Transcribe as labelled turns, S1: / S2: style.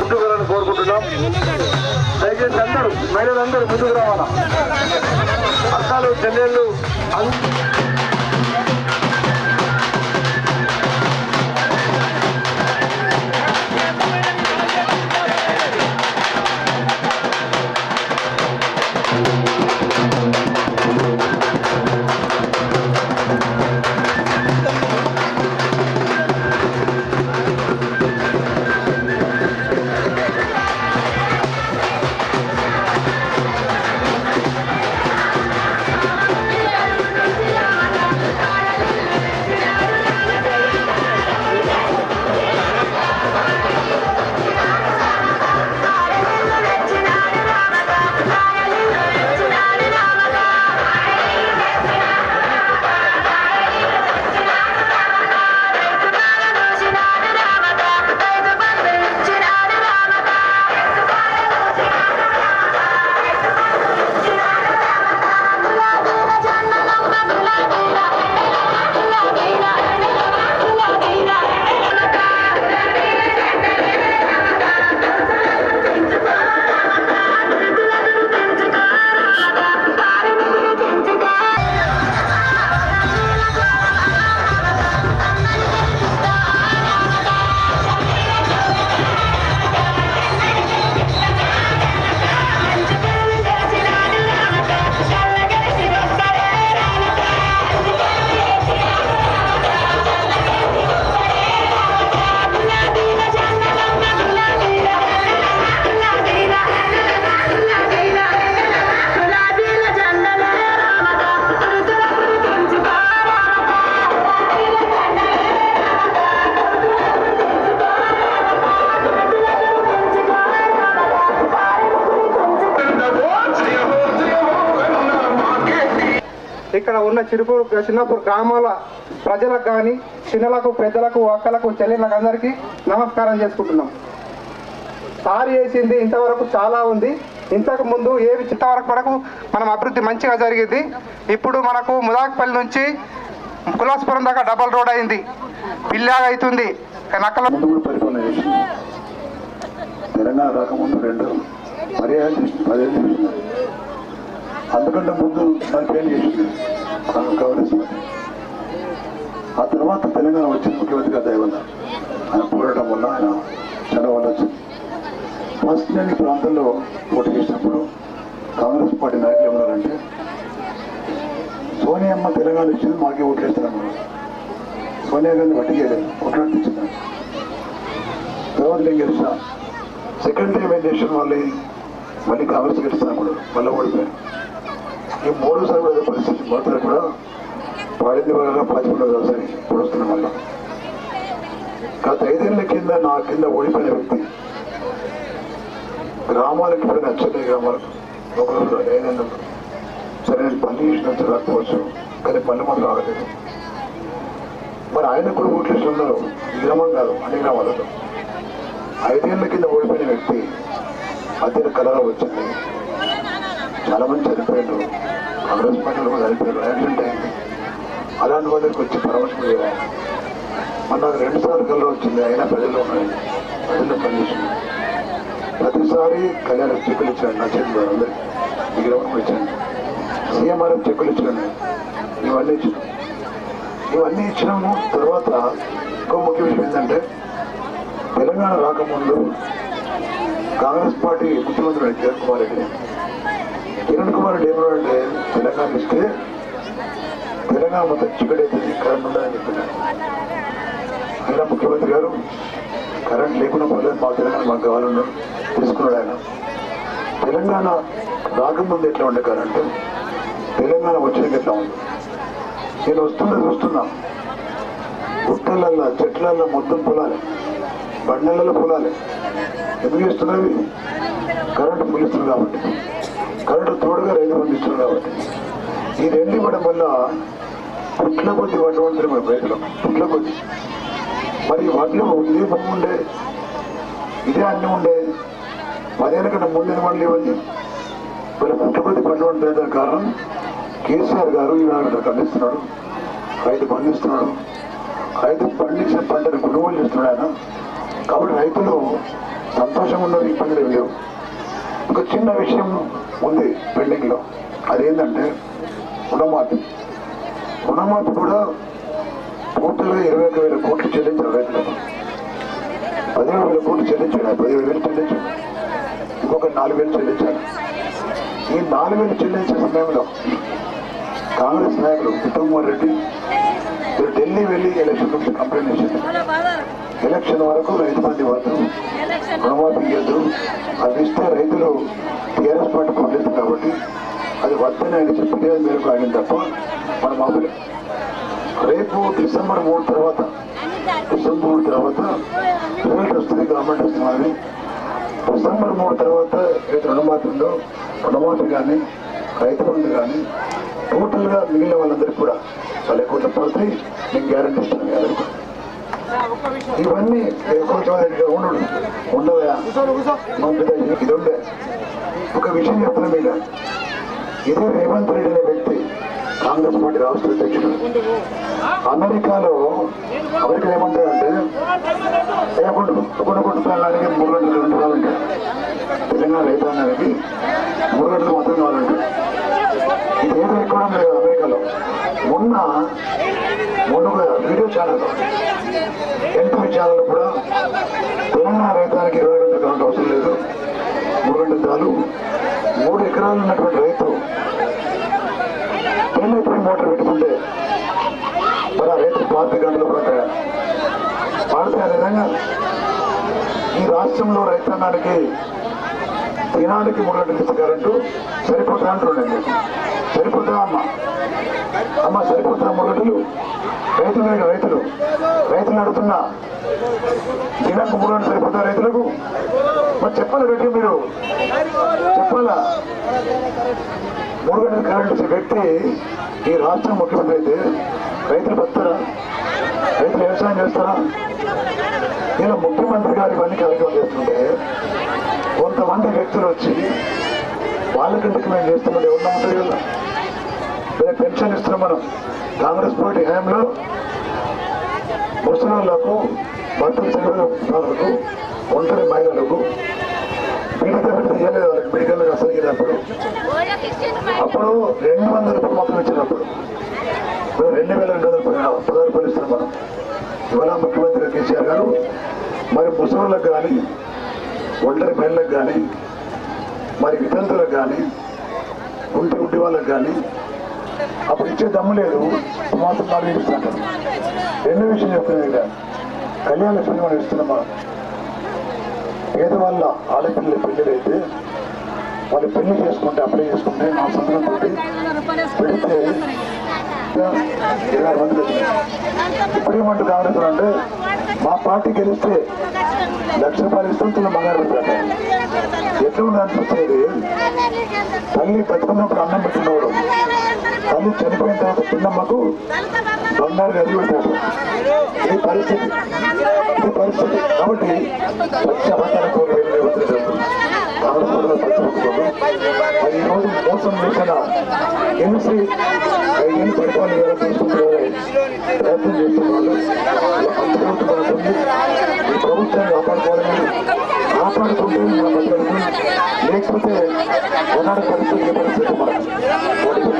S1: ముందుకు కోరుకుంటున్నాం. దయచేసి అందరూ మహిళలందరూ ముందుకు రావాలా? అక్కలు చెల్లెళ్ళు అందరూ
S2: చిరుపూర్ చిన్నపూర్ గ్రామాల ప్రజలకు కానీ చిన్నలకు పెద్దలకు ఒక్కలకు చెల్లెళ్ళకు అందరికీ నమస్కారం చేసుకుంటున్నాం. సారి చేసింది ఇంతవరకు చాలా ఉంది. ఇంతకు ముందు ఏవి ఇంతవరకు వరకు మనం అభివృద్ధి మంచిగా జరిగింది. ఇప్పుడు మనకు ముదాక్పల్లి నుంచి కులాస్పురం దాకా డబల్ రోడ్ అయింది. పిల్లాగా అవుతుంది. నక్కల
S3: తెలంగాణ రాకముందు రెండు పర్యాలు చేసింది చేసింది. అందుకంటే ముందు నలభై చేసింది. కాంగ్రెస్ కాంగ్రెస్ ఆ తర్వాత తెలంగాణ వచ్చింది ముఖ్యమంత్రిగా దయవల్ల ఆయన పోరాటం వల్ల ఆయన చాలా వల్ల వచ్చింది. ఫస్ట్ నేను ఈ ప్రాంతంలో పోటీ చేసినప్పుడు కాంగ్రెస్ పార్టీ నాయకులు ఏమన్నారంటే సోనియమ్మ తెలంగాణ ఇచ్చింది మాకే ఓట్లేస్తారన్నారు సోనియా గాంధీ పట్టుకెళ్ళలేదు కొట్లాడిపించింది తర్వాత నేను గెలిచిన సెకండ్ టైం ఏం చేసిన మళ్ళీ మళ్ళీ కాంగ్రెస్ గెలిచినప్పుడు కూడా మళ్ళీ ఓడిపోయారు. ఈ మూడు కూడా పరిస్థితి మాత్రం కూడా పాడింది వలన పాచిపడ్డ వ్యవసాయం పొడుస్తున్న వల్ల గత ఐదేళ్ళ కింద నా కింద ఓడిపోయిన వ్యక్తి గ్రామాలకు పోయిన నచ్చని గ్రామాలకు ఒకరోజు ఏదైనా సరే నేను పని చేసినంత రాకపోవచ్చు. కానీ పని మాత్రం రాగలేదు మరి ఆయన కూడా ఓట్లు వేసి ఉన్నారు ఈ గ్రామం కాదు అన్ని గ్రామాలలో. ఐదేళ్ళ కింద ఓడిపోయిన వ్యక్తి అతని కళలో వచ్చింది. చాలా మంది చనిపోయారు కాంగ్రెస్ పార్టీలో కూడా చనిపోయారు. యాక్సిడెంట్ అయింది. అలాంటి వాళ్ళకి వచ్చి పరామర్శ చేయాలి మన రెండు సార్లు కళ వచ్చింది. అయినా ప్రజల్లో ఉన్నాయి. ప్రజల్లో పనిచేసింది ప్రతిసారి కళ్యాణ చెక్కులు ఇచ్చాడు నా చేతి ద్వారా అందరికి ఈ గ్రామం ఇచ్చాను. సీఎంఆర్ఎఫ్ చెక్కులు ఇచ్చాను. ఇవన్నీ ఇచ్చాను. ఇవన్నీ ఇచ్చినాము. తర్వాత ఇంకో ముఖ్య విషయం ఏంటంటే తెలంగాణ రాకముందు కాంగ్రెస్ పార్టీ ముఖ్యమంత్రి అయిన కిరణ్ కుమార్ రెడ్డి కిరణ్ కుమార్ తెలంగాణ ఇస్తే తెలంగాణ మొత్తం చిక్కడైతుంది కరెంట్ ఉండదని చెప్పిన ఆయన ముఖ్యమంత్రి గారు కరెంట్ లేకుండా పోలేదు మా తెలంగాణ మాకు కావాలన్నాడు తీసుకున్నాడు ఆయన. తెలంగాణ రాకముందు ఎట్లా ఉండే కరెంటు? తెలంగాణ వచ్చేది ఎట్లా ఉంది? నేను వస్తున్నా చూస్తున్నా. గుట్టలల్లో చెట్లల్లో మొత్తం పొలాలి బండలలో పొలాలి. ఎందుకు ఇస్తున్నవి కరెంటు పులిస్తుంది కాబట్టి. కరెంటు తోడుగా రైతు పండిస్తుంది కాబట్టి. ఈ రెండు ఇవ్వడం వల్ల పుట్ల కొద్ది వడ్లు ఉంటుంది మన రైతులు పుట్ల కొద్ది. మరి వడ్లు ఇదే భూమి ఉండే ఇదే అన్ని ఉండే పదిహేను కన్నా ముందు వడ్లు ఇవ్వండి. మరి పుట్ల కొద్ది పండ్లు ఉంటుంది దాని కారణం కేసీఆర్ గారు ఈనాడు ఖండిస్తున్నాడు. రైతు పండిస్తున్నాడు రైతు పండించిన పంటను కొనుగోలు చేస్తున్నాడు ఆయన. కాబట్టి రైతులు సంతోషంగా ఉన్నది ఇబ్బందులు లేవు. ఒక చిన్న విషయం ఉంది పెండింగ్ అదేంటంటే రుణమాఫీ. రుణమాఫీ కూడా పూర్తిగా ఇరవై ఒక వేల కోట్లు చెల్లించారు రైతులకు పదిహేడు వేల కోట్లు చెల్లించాడు పదిహేడు వేలు చెల్లించాడు. ఇంకొక నాలుగు వేలు చెల్లించాడు. ఈ నాలుగు వేలు చెల్లించే సమయంలో కాంగ్రెస్ నాయకులు కుటుంబం రెడ్డి ఢిల్లీ వెళ్ళి ఎలక్షన్ కంప్లైంట్ చేశారు. ఎలక్షన్ వరకు రైతు మంది వద్దు రుణమాఫీ ఇవ్వద్దు అది ఇస్తే రైతులు టీఆర్ఎస్ పార్టీ పొందలేదు కాబట్టి అది వద్దని ఆయన చెప్పిన మేరకు ఆగింది తప్ప మనం ఆపలేదు రేపు డిసెంబర్ మూడు తర్వాత డిసెంబర్ మూడు తర్వాత రిజల్ట్ వస్తుంది గవర్నమెంట్ వస్తున్నది డిసెంబర్ మూడు తర్వాత రైతు రుణమాఫీ ఉందో రుణమాఫీ కానీ రైతు బంధు కానీ టోటల్గా మిగిలిన వాళ్ళందరికీ కూడా వాళ్ళ ఎక్కువ పడతాయి నేను గ్యారంటీ ఇస్తాను. ఇవన్నీ కొంచెం ఉండడు ఉండవా మా ఇది ఉండే ఒక విషయం చెప్తున్నా మీద ఇదే రేవంత్ రెడ్డి అనే వ్యక్తి కాంగ్రెస్ పార్టీ రాష్ట్ర అధ్యక్షుడు. అమెరికాలో అమెరికా ఏమంటారంటే లేకుండా కొన్ని కుటుంబాలకి మూడు గంటలు రెండు కావాలంటే తెలంగాణ రైతాంగానికి మూడు గంటలు మాత్రం కావాలంటే. ఇది ఏదో ఎక్కువ లేదు అమెరికాలో. మొన్న మొన్న వీడియో ఛానల్ ఎన్టీవీ ఛానల్ కూడా తెలంగాణ రైతానికి ఇరవై గంటలు కరెంట్ అవసరం లేదు. మూడు రెండు చాలు మూడు ఎకరాలు ఉన్నటువంటి రైతు పెళ్ళైపోయి మోటార్ పెట్టుకుంటే మరి ఆ రైతు పాతి గంటలు పడతాయా? పాడితే విధంగా ఈ రాష్ట్రంలో రైతాంగానికి దినానికి మూడు గంటలు కరెంటు సరిపోతా అంటుండండి సరిపోతా అమ్మ. అమ్మ సరిపోతా మూడు రైతులు లేని రైతులు రైతులు నడుతున్న దినకు మూడు గంటలు రైతులకు మరి చెప్పాలి పెట్టి మీరు? చెప్పాలా? మూడు గంటల కరెంట్ వ్యక్తి ఈ రాష్ట్రం ముఖ్యమంత్రి అయితే రైతులు బతారా రైతులు వ్యవసాయం చేస్తారా? నేను ముఖ్యమంత్రి గారు ఇవన్నీ కార్యక్రమం చేస్తుంటే కొంతమంది వ్యక్తులు వచ్చి వాళ్ళ వాళ్ళకంటే మేము చేస్తున్నది ఎవరు నమ్ముతారు కదా పెన్షన్ ఇస్తున్నాం మనం? కాంగ్రెస్ పార్టీ హయాంలో ముసలాళ్ళకు భర్తలు చనిపోయిన ఒంటరి మహిళలకు మిగతా చేయలేదు వాళ్ళకి. మెడికల్ అసలు అప్పుడు రెండు వందల రూపాయలు మొత్తం ఇచ్చినప్పుడు. ఇప్పుడు రెండు వేల రెండు వందల రూపాయలు పదహారు రూపాయలు ఇస్తున్నాం మనం. ఇవాళ ముఖ్యమంత్రి కేసీఆర్ గారు మరి ముసలిళ్ళకు కానీ ఒంటరి మహిళలకు కానీ మరి వితంతులకు కానీ ఉంటి ఉంటి వాళ్ళకు కానీ అప్పుడు ఇచ్చే దమ్ము లేదు. మాత్రం నాలుగు ఇస్తాను రెండో విషయం చెప్తున్నాను ఇక్కడ. కళ్యాణ లక్ష్మి మనం ఇస్తున్నామా పేదవాళ్ళ ఆడపిల్లల పెళ్ళిలైతే వాళ్ళు పెళ్ళి చేసుకుంటే అప్లై చేసుకుంటే నా సంతకం తోటి పెడితే ఇరవై మంది ఇప్పుడేమంటారు కాంగ్రెస్ అంటే మా పార్టీ గెలిస్తే లక్ష రూపాయలు ఇస్తుంటున్న బంగారు పెట్టారు ఎట్లా ఉంది అనిపించేది తల్లి బతుకున్నప్పుడు అన్నం పెట్టినవాడు తల్లి చనిపోయిన తర్వాత చిన్నమ్మకు బంగారు గది పెట్టాడు ఈ పరిస్థితి ఈ పరిస్థితి. కాబట్టి లక్ష బంగారు కోట్లు వెళ్ళి కాంగ్రెస్ పార్టీలో ఈ రోజు మోసం చేసిన ఎన్సీ ఐదేళ్ళు పరిపాలన ఎలా తీసుకుంటారని ప్రయత్నం చేస్తున్నారు అంతకుముందు మనకుంది ఈ ప్రభుత్వాన్ని కాపాడుకోవాలని కాపాడుకుంటే మన బతుకులకు లేకపోతే ఉన్నారు పరిస్థితి పరిస్థితి మనకు